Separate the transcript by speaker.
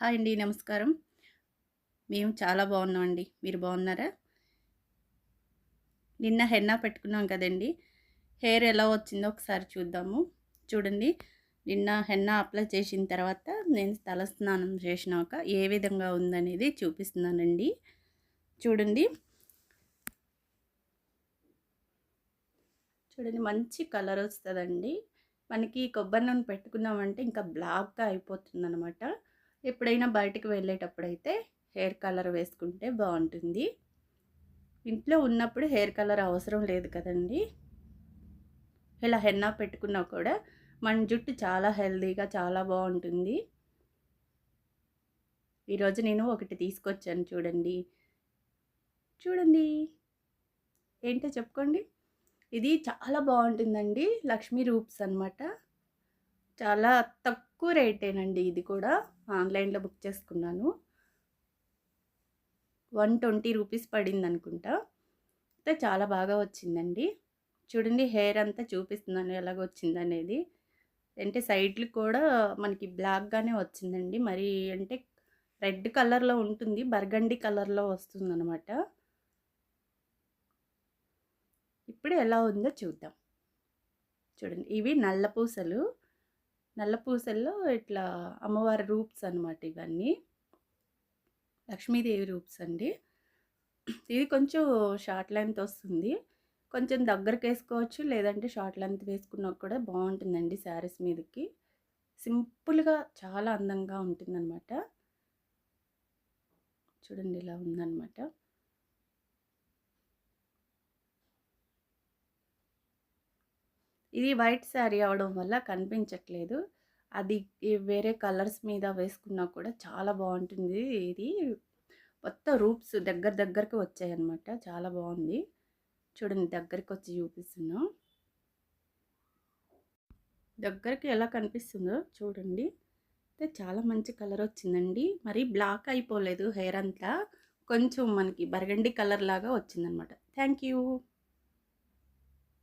Speaker 1: Hi అండి నమస్కారం. మేము చాలా బాగున్నామండి. మీరు బాగున్నారా? నిన్న హెన్నా పెట్టుకున్నాం కదండి. హెయిర్ ఎలా వచ్చిందో ఒకసారి చూద్దాము. చూడండి నిన్న హెన్నా అప్లై చేసిన తర్వాత నేను తల స్నానం చేసినాక ఏ విధంగా ఉందనేది చూపిస్తున్నానండి. చూడండి. చూడండి మంచి కలర్ వస్తుందండి. మనకి కొబ్బరి నూనె పెట్టుకున్నామంటే ఇంకా బ్లాక్గా అయిపోతుంది అనమాట ఎప్పుడైనా బయటకు వెళ్ళేటప్పుడైతే హెయిర్ కలర్ వేసుకుంటే బాగుంటుంది. ఇంట్లో ఉన్నప్పుడు హెయిర్ కలర్ అవసరం లేదు కదండి. ఇలా హెన్నా పెట్టుకున్నా కూడా మన జుట్టు చాలా హెల్తీగా చాలా బాగుంటుంది. ఈరోజు నేను ఒకటి తీసుకొచ్చాను చూడండి. చూడండి. ఏంటో చెప్పుకోండి. ఇది చాలా బాగుంటుందండి. లక్ష్మీ రూప్స్ అనమాట చాలా తక్కువ తక్కువ రేటేనండి ఇది కూడా. ఆన్లైన్లో బుక్ చేసుకున్నాను. వన్ ట్వంటీ రూపీస్ పడింది అనుకుంటా అయితే చాలా బాగా వచ్చిందండి. చూడండి హెయిర్ అంతా చూపిస్తున్నాను ఎలాగ వచ్చిందనేది. అంటే సైడ్లు కూడా మనకి బ్లాక్గానే వచ్చిందండి. మరి అంటే రెడ్ కలర్లో ఉంటుంది బర్గండి కలర్లో వస్తుంది అనమాట ఇప్పుడు ఎలా ఉందో చూద్దాం. చూడండి ఇవి నల్ల పూసలు. నల్ల పూసల్లో ఇట్లా అమ్మవారి రూప్స్ అనమాట ఇవన్నీ. లక్ష్మీదేవి రూప్స్ అండి. ఇది కొంచెం షార్ట్ లెంత్ వస్తుంది. కొంచెం దగ్గరకు వేసుకోవచ్చు లేదంటే షార్ట్ లెంత్ వేసుకున్నా కూడా బాగుంటుందండి శారీస్ మీదకి. సింపుల్గా చాలా అందంగా ఉంటుందన్నమాట. చూడండి ఇలా ఉందన్నమాట. ఇది వైట్ శారీ అవడం వల్ల కనిపించట్లేదు. అది వేరే కలర్స్ మీద వేసుకున్నా కూడా చాలా బాగుంటుంది. ఇది మొత్తం రూప్స్ దగ్గర దగ్గరకు వచ్చాయన్నమాట. చాలా బాగుంది. చూడండి దగ్గరికి వచ్చి చూపిస్తున్నా. దగ్గరికి ఎలా కనిపిస్తుందో చూడండి. అయితే చాలా మంచి కలర్ వచ్చిందండి. మరి బ్లాక్ అయిపోలేదు హెయిర్ అంతా. కొంచెం మనకి బరగండి కలర్ లాగా వచ్చిందనమాట థ్యాంక్ యూ.